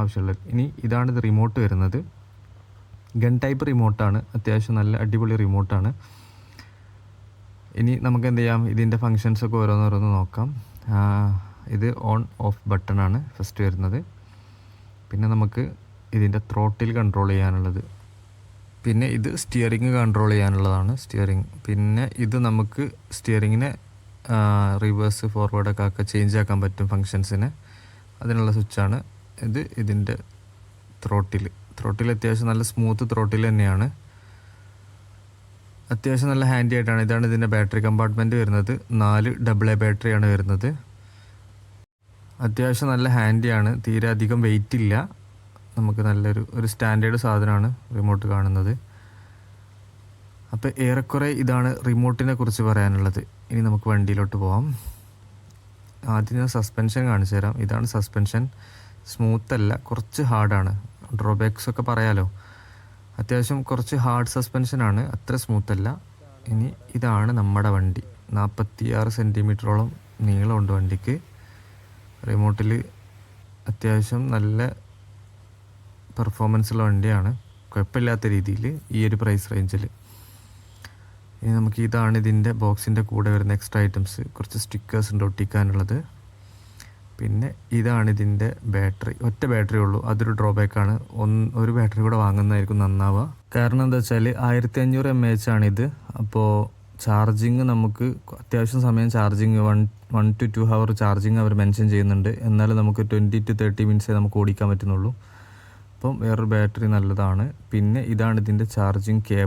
ആവശ്യമുള്ളത് ഇനി ഇതാണ് ഇത് റിമോട്ട് വരുന്നത്. ഗൺ ടൈപ്പ് റിമോട്ടാണ് അത്യാവശ്യം നല്ല അടിപൊളി റിമോട്ടാണ് ഇനി നമുക്ക് എന്ത് ചെയ്യാം? ഇതിന്റെ ഫങ്ഷൻസ് ഒക്കെ ഓരോന്നോരോന്ന് നോക്കാം. ഇത് ഓൺ ഓഫ് ബട്ടൺ ആണ് ഫസ്റ്റ് വരുന്നത്. പിന്നെ നമുക്ക് ഇതിന്റെ ത്രോട്ടിൽ കൺട്രോൾ ചെയ്യാനുള്ളത്. പിന്നെ ഇത് സ്റ്റിയറിങ് കൺട്രോൾ ചെയ്യാനുള്ളതാണ്. സ്റ്റിയറിങ് പിന്നെ ഇത് നമുക്ക് സ്റ്റിയറിങ്ങിനെ റിവേഴ്സ് ഫോർവേഡൊക്കെ ആക്കുക ചേഞ്ച് ആക്കാൻ പറ്റും ഫങ്ഷൻസിനെ അതിനുള്ള സ്വിച്ചാണ് ഇത് ഇതിന്റെ ത്രോട്ടിൽ. ത്രോട്ടിൽ അത്യാവശ്യം നല്ല സ്മൂത്ത് ത്രോട്ടിൽ തന്നെയാണ്. അത്യാവശ്യം നല്ല ഹാൻഡി ആയിട്ടാണ്. ഇതാണ് ഇതിന്റെ ബാറ്ററി കമ്പാർട്ട്മെന്റ് വരുന്നത്. നാല് ഡബിൾ എ ബാറ്ററിയാണ് വരുന്നത്. അത്യാവശ്യം നല്ല ഹാൻഡിയാണ് തീരെ അധികം വെയിറ്റ് ഇല്ല. നമുക്ക് നല്ലൊരു ഒരു സ്റ്റാൻഡേർഡ് സാധനമാണ് റിമോട്ട് കാണുന്നത്. അപ്പോൾ ഏറെക്കുറെ ഇതാണ് റിമോട്ടിനെ കുറിച്ച് പറയാനുള്ളത്. ഇനി നമുക്ക് വണ്ടിയിലോട്ട് പോവാം. ആദ്യം ഞാൻ സസ്പെൻഷൻ കാണിച്ചു തരാം ഇതാണ് സസ്പെൻഷൻ സ്മൂത്ത് അല്ല കുറച്ച് ഹാർഡാണ്. ഡ്രോബാക്സ് ഒക്കെ പറയാലോ. അത്യാവശ്യം കുറച്ച് ഹാർഡ് സസ്പെൻഷനാണ് അത്ര സ്മൂത്ത് അല്ല ഇനി ഇതാണ് നമ്മുടെ വണ്ടി. നാൽപ്പത്തി ആറ് സെന്റിമീറ്ററോളം നീളമുണ്ട് വണ്ടിക്ക്. റിമോട്ടിൽ അത്യാവശ്യം നല്ല പെർഫോമൻസ് ഉള്ള വണ്ടിയാണ്. കുഴപ്പമില്ലാത്ത രീതിയിൽ ഈ ഒരു പ്രൈസ് റേഞ്ചിൽ ഇനി നമുക്ക് ഇതാണ് ഇതിന്റെ ബോക്സിന്റെ കൂടെ വരുന്ന എക്സ്ട്രാ ഐറ്റംസ്. കുറച്ച് സ്റ്റിക്കേഴ്സ് ഉണ്ട് ഒട്ടിക്കാനുള്ളത്. പിന്നെ ഇതാണ് ഇതിന്റെ ബാറ്ററി. ഒറ്റ ബാറ്ററി ഉള്ളൂ. അതൊരു ഡ്രോബാക്കാണ് ഒന്ന് ഒരു ബാറ്ററി കൂടെ വാങ്ങുന്നതായിരിക്കും നന്നാവുക. കാരണം എന്താ വെച്ചാൽ ആയിരത്തി അഞ്ഞൂറ് എം എച്ച് ആണിത്. അപ്പോൾ ചാർജിങ് നമുക്ക് അത്യാവശ്യം സമയം charging one one two two hour charging അവർ മെൻഷൻ ചെയ്യുന്നുണ്ട്. എന്നാലും നമുക്ക് ട്വന്റി ടു തേർട്ടി മിനിറ്റ്സേ നമുക്ക് ഓടിക്കാൻ പറ്റുന്നുള്ളൂ. അപ്പം വേറൊരു ബാറ്ററി നല്ലതാണ്. പിന്നെ ഇതാണ് ഇതിന്റെ ചാർജിങ് കേബിൾ